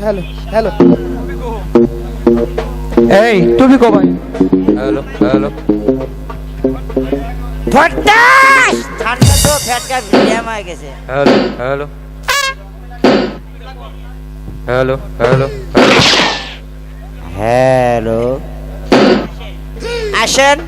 Hello hello এই তুমি কো ভাই হ্যালো হ্যালো ফটাস! ঠান্ডা তো ফ্যাটকা ভিডিয়াম হয়ে গেছে। Hello hello hello hello hello আসেন।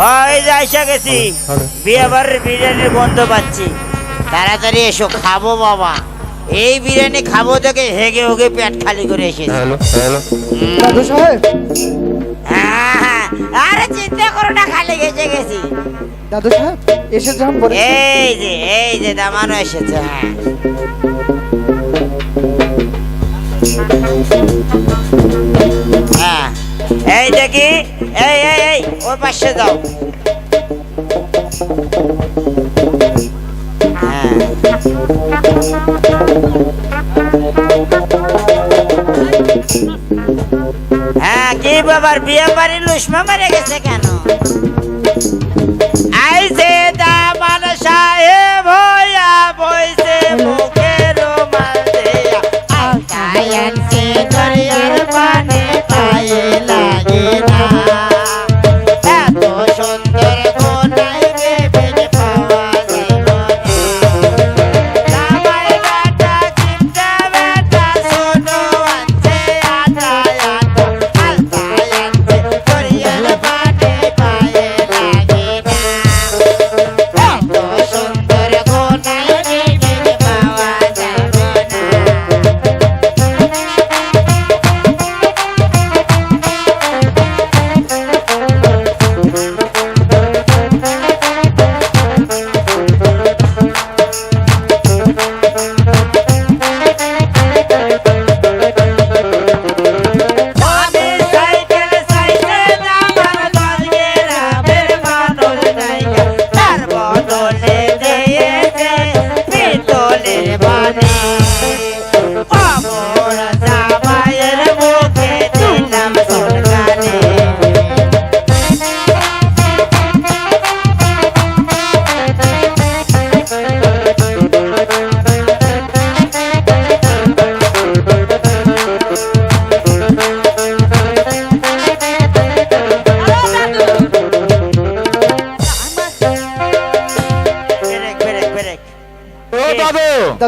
ওই যে আইসা গেছি। বিয়ে বাড়ির বিরিয়ানির গন্ধ পাচ্ছি। তাড়াতাড়ি এসো খাব বাবা। এই বিরিয়ানি খাব দেখে হেগে হোগে পেট খালি করে এসেছি। Hello hello. দাদু সাহেব। আরে চিন্তা করো না খালি গেছে গেছি। দাদু সাহেব এসে পরে। এই যে এই যে দামানো এসেছে হ্যাঁ। হ্যাঁ। এই দেখি। এই এই এই ওই পাশে যাও হ্যাঁ। হ্যাঁ কি বাবার বিয়ে বাড়ি লুসমা মারে গেছে কেন?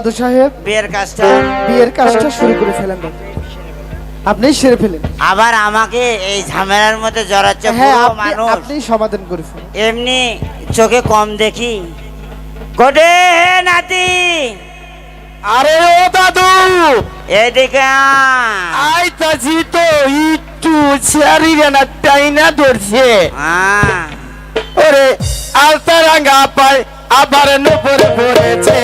দাদু সাহেব বিয়ের কাজটা বিয়ের কাজটা শুরু করে ফেলেন দাদু আপনি সেরে ফেলেন। আবার আমাকে এই ঝামেলার মধ্যে জড়াচ্ছে হ্যাঁ আপনি মানুষ। আপনি সমাধান করে ফেলেন। এমনি চোখে কম দেখি। কোটে হে নাতি! আরে ও দাদু! এদিকে আয়। আইতাছি তো একটু চেয়ারি না তাই না ধরছে। আয়। ওরে আলতা রাঙ্গা পায় আবার নপর পড়েছে।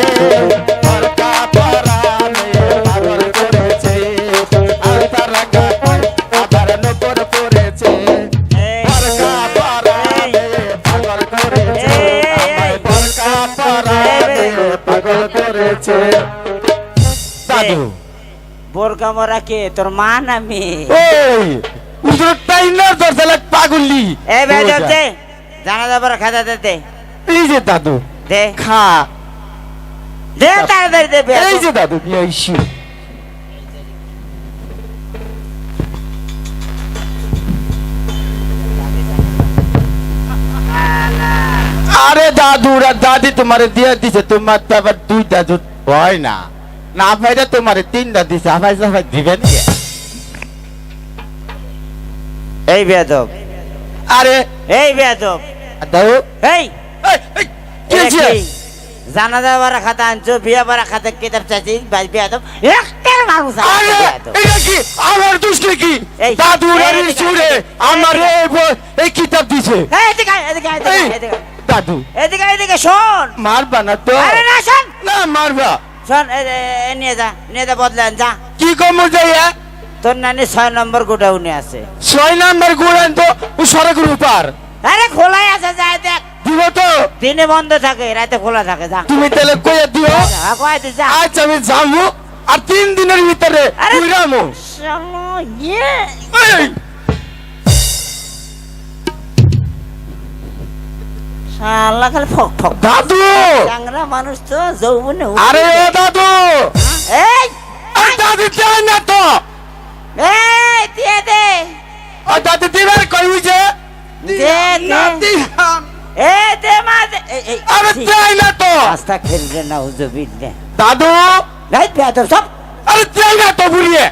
দাদু বোরকা মরা কে তোর মা না মেয়ে ওই উদর টাইনার ধরছে লাগ পাগলি। এই বেজব দে জানা যাবার খাতা দে দে এই যে দাদু দে। খা। দে তাড়াতাড়ি দে এই যে দাদু নিয়ে আইসি। আরে দাদুরা দাদি তোমারে দিয়ে দিছে তোমার তো আবার দুই দাদু হয় না। না ভাইরা তোমারে তিনটা দিছে। আভাই সাভাই দিবেন এই বেদব আরে এই বেদব দাদু। এই এই, এই, কি এটা হয়েছে? কি? জানা খাতা আনছো বিয়ে বাড়া খাতা কিতাব চাইছি বাই বেদব একটার মানুষ আরে। এটা কি? আমার দোষ কি আর এদিকে, সুরে আমার এই কিতাব দিছে। এই, এদিকে এদিকে এদিকে। দাদু। এদিকে এদিকে শোন। মারবা না তো। আরে না শোন। না মারবা। শোন নিয়ে যা নিয়ে যা বদলেন যা। কি কমর যাইয়া তোর নানি ছয় নম্বর গোডাউনে আছে। ছয় নাম্বার গুড়ান তো ও সড়কের উপর আরে খোলাই আছে যাই দেখ। দিব তো? দিনে বন্ধ থাকে রাতে খোলা থাকে যা। তুমি তাহলে কয়ে দিও। কয় যা আচ্ছা আমি যাব আর তিন দিনের ভিতরে ঘুরামো। শালা, ইয়ে। শালা খালি ফক ফক। দাদু! চাংরা মানুষ তো যৌবনে আরে ও দাদু! এই! আর দাদু চাই না তো। এই দিয়ে দে। ও দাদু দিবার কই হইছে দে দে। এ দে মা দে। আরে চাই না তো। রাস্তা খেলবে না হুজুবিল্লা দাদু! এই বেয়াদব সব। আরে চাই না তো বুড়িয়ে।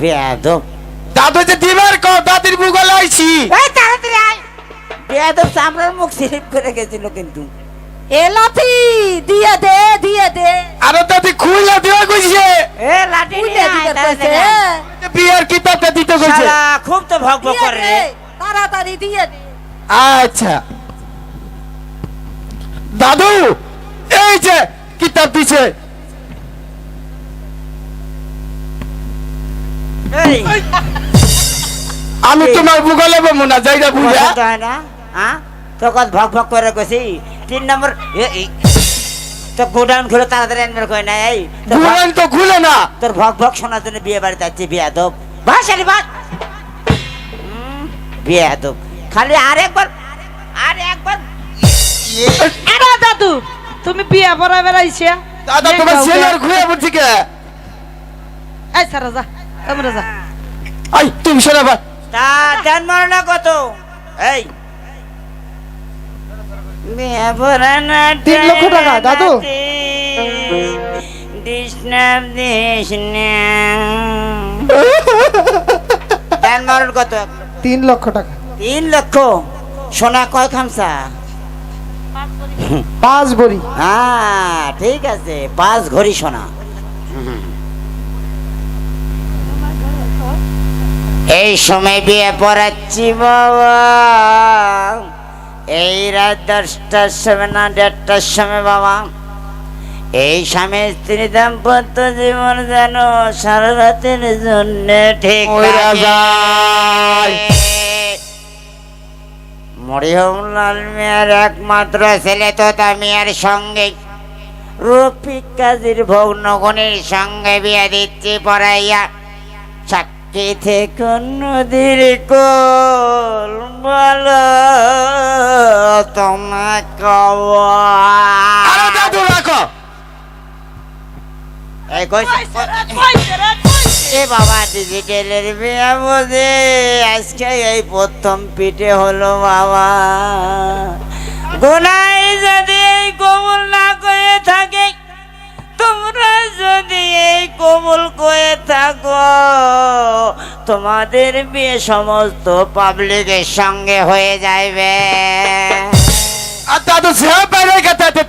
বেয়াদব। দাদু যে দিবার কো দাদির বুগল আইছি এই তাড়াতাড়ি আয়। বেয়াদব চামড়ার মুখ স্লিপ করে গেছিল কিন্তু। এ লাঠি দিয়ে দে দিয়ে দে। আরে দাদি খুইলা দিবা কইছে এ লাঠি দিতে কইছে বিয়ার কিতাবটা দিতে কইছে খুব তো ভক ভক করে রে। তাড়াতাড়ি দিয়ে দে। আচ্ছা। দাদু এই যে কিতাব দিছে? এই। আমি তোমার বুগলে বমু না যাইরা বুঝা না। হ্যাঁ ভক ভক করে গেছি তিন নম্বর তো গোডাউন খুলে তাড়াতাড়ি আনবার কই না এই তো খুলে না। তোর ভক ভক শোনার জন্য বিয়ে বাড়িতে যাচ্ছি বিয়ে আদব। ভাসালি ভাগ বিয়ে আদব। খালি আরেকবার আর একবার আরে দাদু তুমি বিয়া পড়া বেড়াইছে। দাদা তোমার ছেলের খুলে বুঝছি কে? এই সারা যা তোমরা যা। আই তুমি তা মরনা কত। এই তিন লক্ষ টাকা, দাদু। কত? তিন লক্ষ টাকা। তিন লক্ষ? সোনা কয় খামসা? পাঁচ বড়ি হ্যাঁ ঠিক আছে পাঁচ ঘড়ি সোনা। এই সময় বিয়ে পড়াচ্ছি বাবা। এই রাত দশটার সময় না দেড়টার সময় বাবা এই স্বামী স্ত্রী দাম্পত্য জীবন যেন সারা রাতের জন্য ঠিক। যায়। মিয়ার একমাত্র ছেলে তো তা মিয়ার সঙ্গে রফিক কাজীর ভগ্নগণের সঙ্গে বিয়ে দিচ্ছি পড়াইয়া সাক্ষী থেকে নদীর কোল বলো? তোমাকে আরে দাদু রাখো। এ বাবা ডিজিটালের বিয়া বোঝে? আজকে এই প্রথম পিঠে হলো বাবা। গোনাই থাকো তোমাদের বিয়ে সমস্ত পাবলিকের সঙ্গে হয়ে যাইবে। দাদু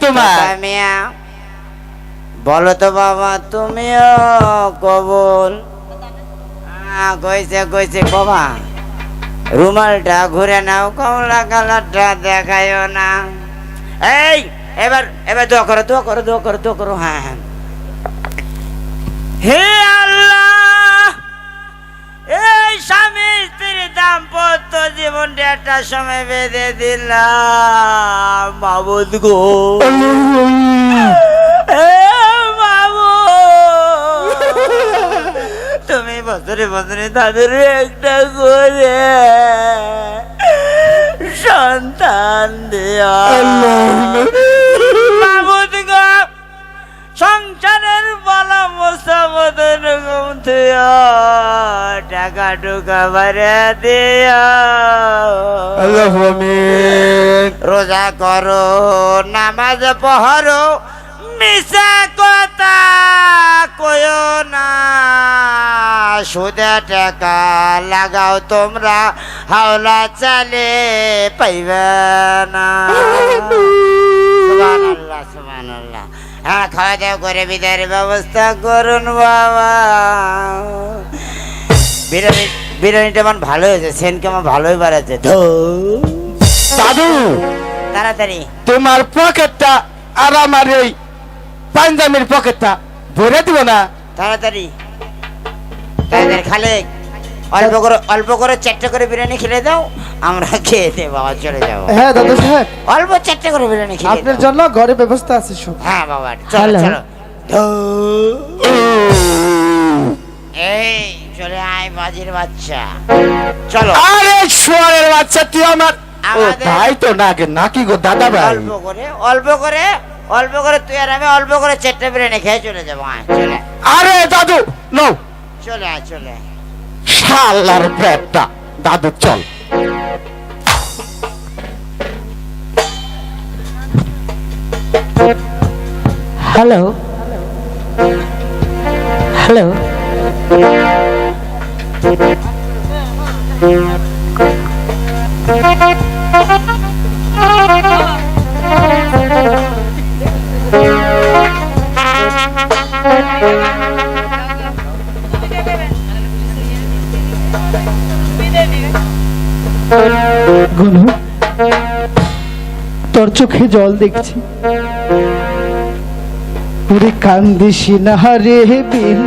তোমার। মিয়া বলো তো বাবা তুমিও কবুল? কইছে কইছে বাবা রুমালটা ঘুরে নাও কমলা কালারটা দেখাইও না। এই এবার এবার দোয়া করো দোয়া করো দোয়া করো দোয়া করো হ্যাঁ হ্যাঁ। হে আল্লাহ, এই স্বামী স্ত্রীর দাম্পত্য জীবনটা একটা সময় বেঁধে দিলাম। মাবুদ গো। তুমি বছরে বছরে তাদের একটা করে সন্তান দেয়া। রোজা করো নামাজ পহরো মিশা কথা কয়ো না সুদে টাকা লাগাও তোমরা হাওলা চালে পাইবে না সুবহানাল্লাহ সুবহানাল্লাহ হ্যাঁ খাওয়া দাওয়া করে বিদায়ের ব্যবস্থা করুন বাবা বিরিয়ানি বিরিয়ানিটা আমার ভালো হয়েছে সেন কেমন ভালোই বাড়াচ্ছে। ধৌ। দাদু! তাড়াতাড়ি। তোমার পকেটটা আর আমার এই পাঞ্জাবির পকেটটা ভরে দিব না? তাড়াতাড়ি। তাড়াতাড়ি খালে অল্প করে অল্প করে চারটে করে বিরিয়ানি খেলে দাও আমরা খেয়ে দিয়ে বাবা চলে যাব। হ্যাঁ দাদু সাহেব। অল্প চারটে করে বিরিয়ানি খেয়ে আপনার। জন্য ঘরে ব্যবস্থা আছে সব। হ্যাঁ বাবা চলো চলো। এই। চলে আয় বাজির বাচ্চা। চলো। আরে শুয়ারের বাচ্চা তুই আমার ও আমাদের- তাই তো নাকি নাকি গো দাদা ভাই? অল্প করে অল্প করে অল্প করে তুই আর আমি অল্প করে চারটে বিরিয়ানি খেয়ে চলে যাব আয় চলে। আয়, আরে দাদু নো চলে আয় চলে আয়। শালার পেটটা দাদু চল। হ্যালো। হ্যালো। তোর চোখে জল দেখছি। ওরে কান্দিস না রে বিন